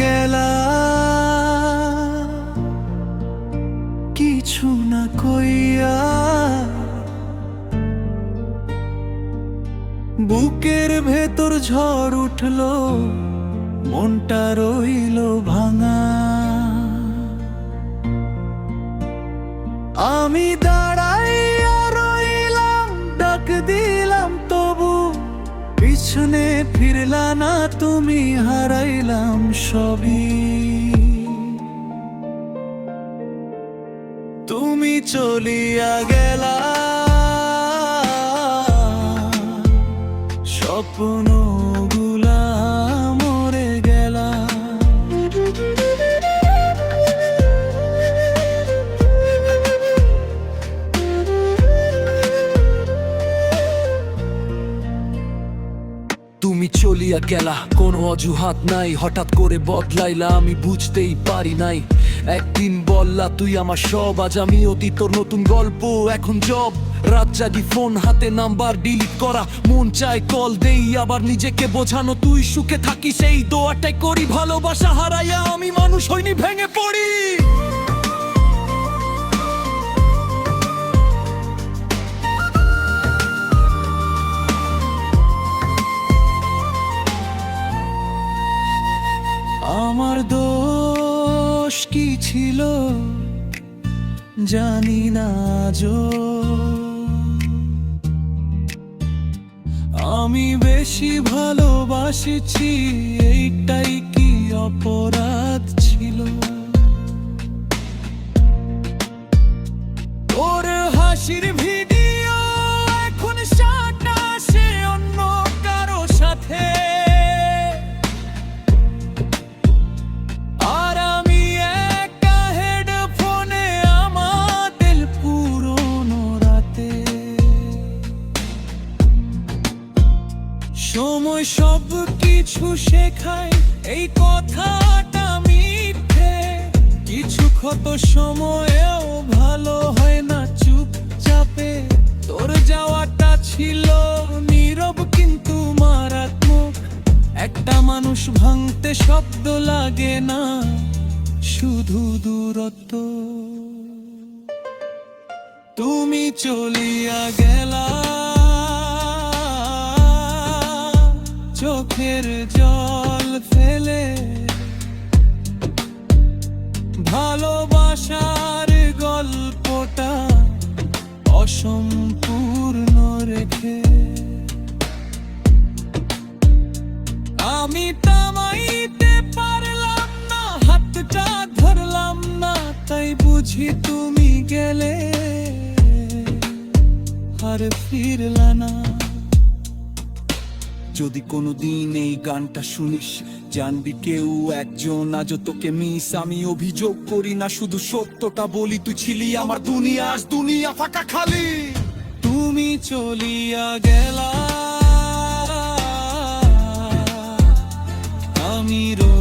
গেলা কিছু না কইয়া বুকের ভেতর ঝড় উঠল, মনটা রইল ভাঙা। আমি দাঁড়াইয়া রইলাম, ডাক দিলাম তবু পিছনে ফিরলা না তুমি হারাইলাম সবই। তুমি চলিয়া গেলা। স্বপ্ন তুমি চলিয়া গেলা। কোনো অজুহাত নাই, হঠাৎ করে বদলাইলা, আমি বুঝতেই পারি নাই। একদিন বললা, তুই আমার সব, আজ আমি অতি তোর নতুন গল্প, এখন জব। রাত জাগি ফোন হাতে, নাম্বার ডিলিট করা। মন চায় কল দেই, আবার নিজেকে বোঝানো। তুই সুখে থাকি সেই দোয়াটাই করি। ভালোবাসা হারাইয়া আমি মানুষ হইনি, ভেঙে পড়ি। ছিল জানি না জো আমি বেশি ভালোবাসেছি এইটাই কি অপরাধ ছিল? ওর হাসির কিছু শেখায়, এই কথাটা মিথ্যে। কিছু ক্ষত সময়েও ভালো হয় না চুপচাপে। তোর যাওয়াটা ছিল নীরব কিন্তু মারাত্মক। একটা মানুষ ভাঙতে শব্দ লাগে না, শুধু দূরত্ব। তুমি চলিয়া গেলা। চোখের জল ফেলে। ভালোবাসার গল্পটা অসম্পূর্ণ রেখে। আমি তামাইতে পারলাম না, হাতটা ধরলাম না, তাই বুঝি তুমি গেলে। আর ফিরলা না। যদি কোনোদিন এই গানটা শুনিস, জানবি কেউ একজন আজ তোকে মিস আমি অভিযোগ করি না, শুধু সত্যটা বলি, তুই ছিলি আমার দুনিয়া, আজ দুনিয়া ফাঁকা খালি। তুমি চলিয়া গেলা, আমি রো